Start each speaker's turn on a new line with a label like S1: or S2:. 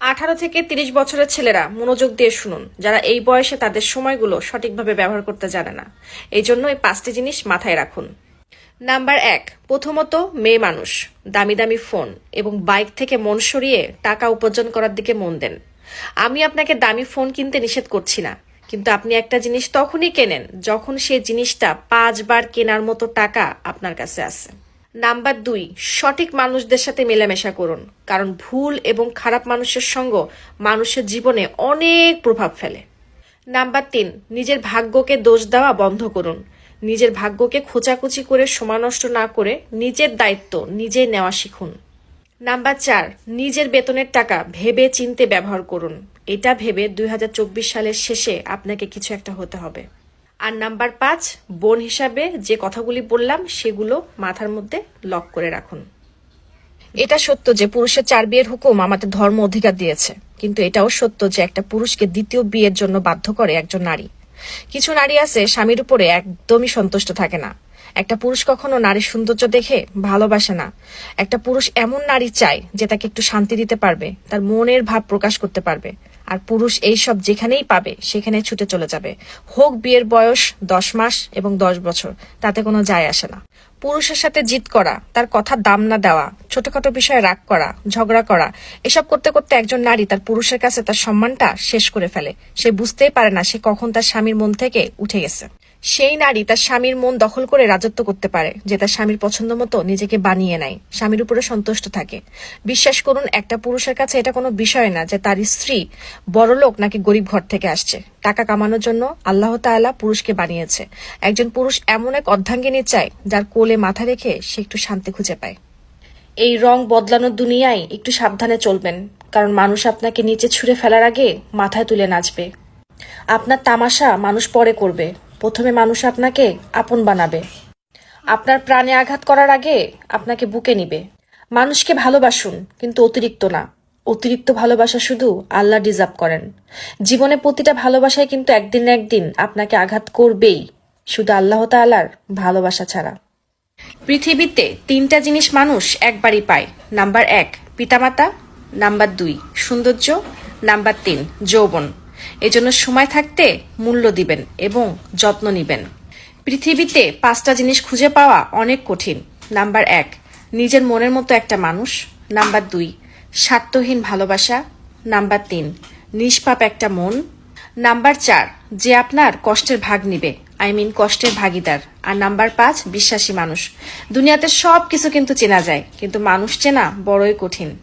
S1: আঠারো থেকে তিরিশ বছরের ছেলেরা মনোযোগ দিয়ে শুনুন, যারা এই বয়সে তাদের সময়গুলো সঠিকভাবে ব্যবহার করতে জানে না। এই জন্য এই পাঁচটি জিনিস মাথায় রাখুন। নাম্বার এক, প্রথমত মেয়ে মানুষ, দামি দামি ফোন এবং বাইক থেকে মন সরিয়ে টাকা উপার্জন করার দিকে মন দেন। আমি আপনাকে দামি ফোন কিনতে নিষেধ করছি না, কিন্তু আপনি একটা জিনিস তখনই কেনেন যখন সেই জিনিসটা পাঁচবার কেনার মতো টাকা আপনার কাছে আছে। নাম্বার দুই, সঠিক মানুষদের সাথে মেলামেশা করুন। কারণ ভুল এবং খারাপ মানুষের সঙ্গ মানুষের জীবনে অনেক প্রভাব ফেলে। নাম্বার তিন, নিজের ভাগ্যকে দোষ দেওয়া বন্ধ করুন। নিজের ভাগ্যকে খোঁচাকুচি করে সময় নষ্ট না করে নিজের দায়িত্ব নিজেই নেওয়া শিখুন। নাম্বার চার, নিজের বেতনের টাকা ভেবে চিনতে ব্যবহার করুন। এটা ভেবে দুই হাজার চব্বিশ সালের শেষে আপনাকে কিছু একটা হতে হবে। আর নাম্বার পাঁচ, বোন হিসাবে যে কথাগুলি বললাম, সেগুলো মাথার মধ্যে লক করে রাখুন। এটা সত্য যে পুরুষের চার বিয়ের হুকুম আমাদের ধর্ম অধিকার দিয়েছে, কিন্তু এটাও সত্য যে একটা পুরুষকে দ্বিতীয় বিয়ের জন্য বাধ্য করে একজন নারী। কিছু নারী আছে, স্বামীর উপরে একদমই সন্তুষ্ট থাকে না। একটা পুরুষ কখনো নারীর সৌন্দর্য দেখে ভালোবাসে না। একটা পুরুষ এমন নারী চায় যে তাকে একটু শান্তি দিতে পারবে, তার মনের ভাব প্রকাশ করতে পারবে। আর পুরুষ এইসব যেখানেই পাবে, সেখানে ছুটে চলে যাবে। হোক বিয়ের বয়স দশ মাস এবং দশ বছর, তাতে কোনো যায় আসে না। পুরুষের সাথে জিত করা, তার কথা দাম না দেওয়া, ছোটখাটো বিষয়ে রাগ করা, ঝগড়া করা, এসব করতে করতে একজন নারী তার পুরুষের কাছে তার সম্মানটা শেষ করে ফেলে। সে বুঝতেই পারে না সে কখন তার স্বামীর মন থেকে উঠে গেছে। সেই নারী তার স্বামীর মন দখল করে রাজত্ব করতে পারে, যে তার স্বামীর পছন্দ মতো নিজেকে বানিয়ে নেয়, স্বামীর উপরে সন্তুষ্ট থাকে। বিশ্বাস করুন, একটা পুরুষের কাছে এটা কোনো বিষয় না যে তার স্ত্রী বড়লোক নাকি গরিব ঘর থেকে আসছে। টাকা কামানোর জন্য আল্লাহ তাআলা পুরুষকে বানিয়েছে। একজন পুরুষ এমন এক অর্ধাঙ্গিনী চায়, যার কোলে মাথা রেখে সে একটু শান্তি খুঁজে পায়। এই রং বদলানোর দুনিয়ায় একটু সাবধানে চলবেন, কারণ মানুষ আপনাকে নিচে ছুঁড়ে ফেলার আগে মাথায় তুলে নাচবে। আপনার তামাশা মানুষ পরে করবে। প্রথমে মানুষ আপনাকে আপন বানাবে। আপনার প্রাণে আঘাত করার আগে আপনাকে বুকে নিবে। মানুষকে ভালোবাসুন, কিন্তু অতিরিক্ত না। অতিরিক্ত ভালোবাসা শুধু আল্লাহ ডিজার্ভ করেন। জীবনে প্রতিটা ভালোবাসায় কিন্তু একদিন না একদিন আপনাকে আঘাত করবেই। শুধু আল্লাহ তাআলার ভালোবাসা ছাড়া। পৃথিবীতে তিনটা জিনিস মানুষ একবারই পায়। নাম্বার এক, পিতামাতা। নাম্বার দুই, সৌন্দর্য। নাম্বার তিন, যৌবন। এজন্য সময় থাকতে মূল্য দিবেন এবং যত্ন নিবেন। পৃথিবীতে পাঁচটা জিনিস খুঁজে পাওয়া অনেক কঠিন। নাম্বার এক, নিজের মনের মতো একটা মানুষ। নাম্বার দুই, স্বার্থহীন ভালোবাসা। নাম্বার তিন, নিষ্পাপ একটা মন। নাম্বার চার, যে আপনার কষ্টের ভাগ নিবে। আই মিন কষ্টের ভাগিদার। আর নাম্বার পাঁচ, বিশ্বাসী মানুষ। দুনিয়াতে সব কিছু কিন্তু চেনা যায়, কিন্তু মানুষ চেনা বড়ই কঠিন।